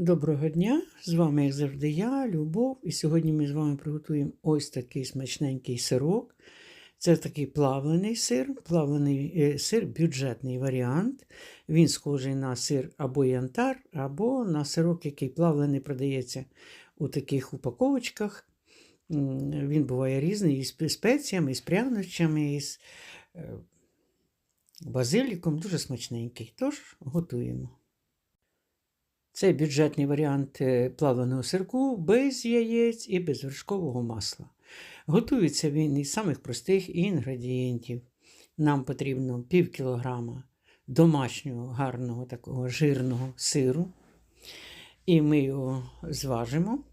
Доброго дня! З вами, як завжди, я, Любов. І сьогодні ми з вами приготуємо ось такий смачненький сирок. Це такий плавлений сир, плавлений е, сир, бюджетний варіант. Він схожий на сир або янтар, або на сирок, який плавлений продається у таких упаковочках. Він буває різний із спеціями, із прянощами, із е, базиліком. Дуже смачненький. Тож готуємо. Це бюджетний варіант е, плавленого сирку без яєць і без вершкового масла. Готується він із самих простих інгредієнтів. Нам потрібно пів кілограма домашнього гарного такого жирного сиру. І ми його зважимо,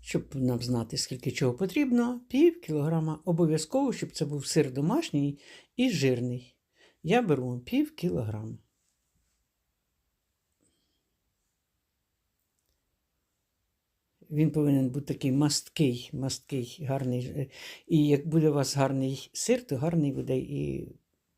щоб нам знати, скільки чого потрібно. Пів кілограма обов'язково, щоб це був сир домашній і жирний. Я беру пів кілограма. Він повинен бути такий масткий, масткий, гарний. е, І як буде у вас гарний сир, то гарний буде і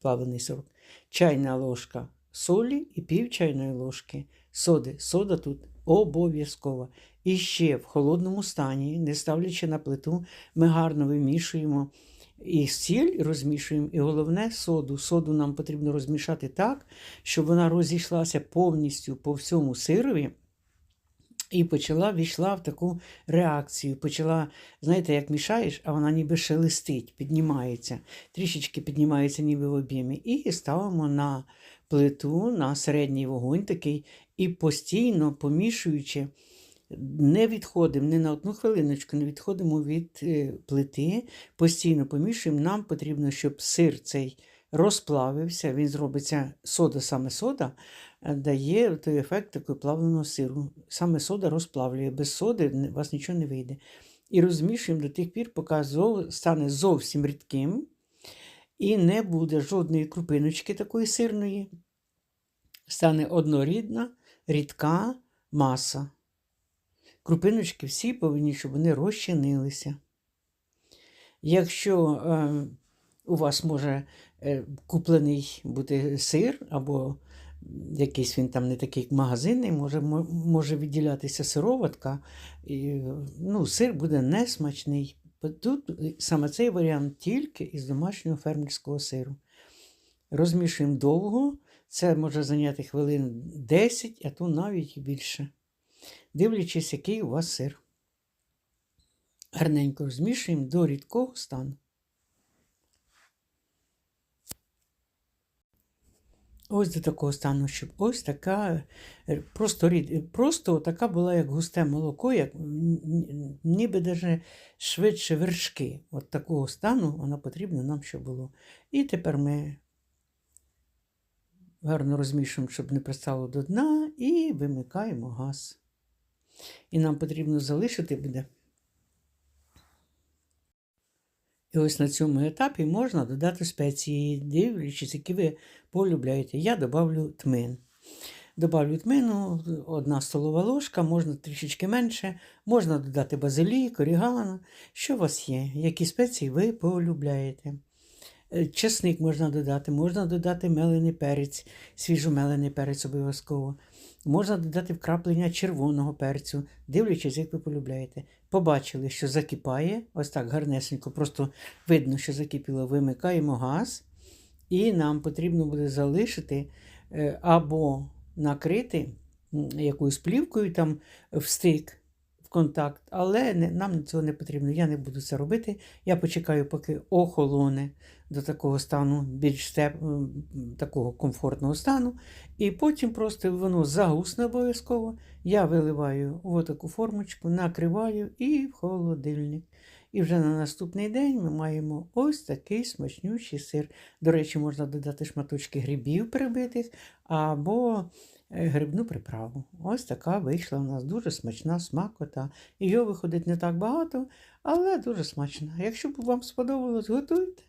плавлений сирок. Чайна ложка солі і пів чайної ложки соди. Сода тут обов'язкова. І ще в холодному стані, не ставлячи на плиту, ми гарно вимішуємо і сіль розмішуємо, і головне соду. Соду нам потрібно розмішати так, щоб вона розійшлася повністю по всьому сирові. І почала війшла в таку реакцію. Почала, знаєте, як мішаєш, а вона ніби шелестить, піднімається, трішечки піднімається ніби в об'ємі. І ставимо на плиту, на середній вогонь такий, і постійно помішуючи, не відходимо ні на одну хвилиночку, не відходимо від е, плити, постійно помішуємо. Нам потрібно, щоб сир цей розплавився, він зробиться сода, саме сода, дає той ефект такого плавленого сиру. Саме сода розплавлює. Без соди у вас нічого не вийде. І розмішуємо до тих пір, поки зов- стане зовсім рідким, і не буде жодної крупиночки такої сирної. Стане однорідна, рідка маса. Крупиночки всі повинні, щоб вони розчинилися. Якщо е, у вас може е, куплений бути сир, або якийсь він там не такий магазинний, може, може відділятися сироватка, і, ну, сир буде несмачний. Тут саме цей варіант тільки із домашнього фермерського сиру. Розмішуємо довго, це може зайняти хвилин 10, а то навіть більше. Дивлячись, який у вас сир. Гарненько розмішуємо до рідкого стану. Ось до такого стану, щоб ось така, е, просто, рід- просто така була, як густе молоко, як ніби даже швидше вершки. От такого стану воно потрібно нам, щоб було. І тепер ми гарно розмішуємо, щоб не пристало до дна, і вимикаємо газ. І нам потрібно залишити буде. Ось на цьому етапі можна додати спеції, дивлячись, які ви полюбляєте. Я добавлю тмин. Добавлю тмину, одна столова ложка, можна трішечки менше, можна додати базилі, корігана, що у вас є, які спеції ви полюбляєте. Е, Чесник можна додати, можна додати мелений перець, свіжомелений перець обов'язково. Можна додати вкраплення червоного перцю, дивлячись, як ви полюбляєте. Побачили, що закипає, ось так гарнесенько, просто видно, що закипіло, вимикаємо газ, і нам потрібно буде залишити е, або накрити якоюсь плівкою там в стик, контакт, але не, нам цього не потрібно. Я не буду це робити. Я почекаю, поки охолоне до такого стану, більш теп, такого комфортного стану. І потім просто воно загусне обов'язково. Я виливаю в таку формочку, накриваю і в холодильник. І вже на наступний день ми маємо ось такий смачнючий сир. До речі, можна додати шматочки грибів прибитись або е, грибну приправу. Ось така вийшла у нас дуже смачна смакота. Його виходить не так багато, але дуже смачна. Якщо б вам сподобалось, готуйте.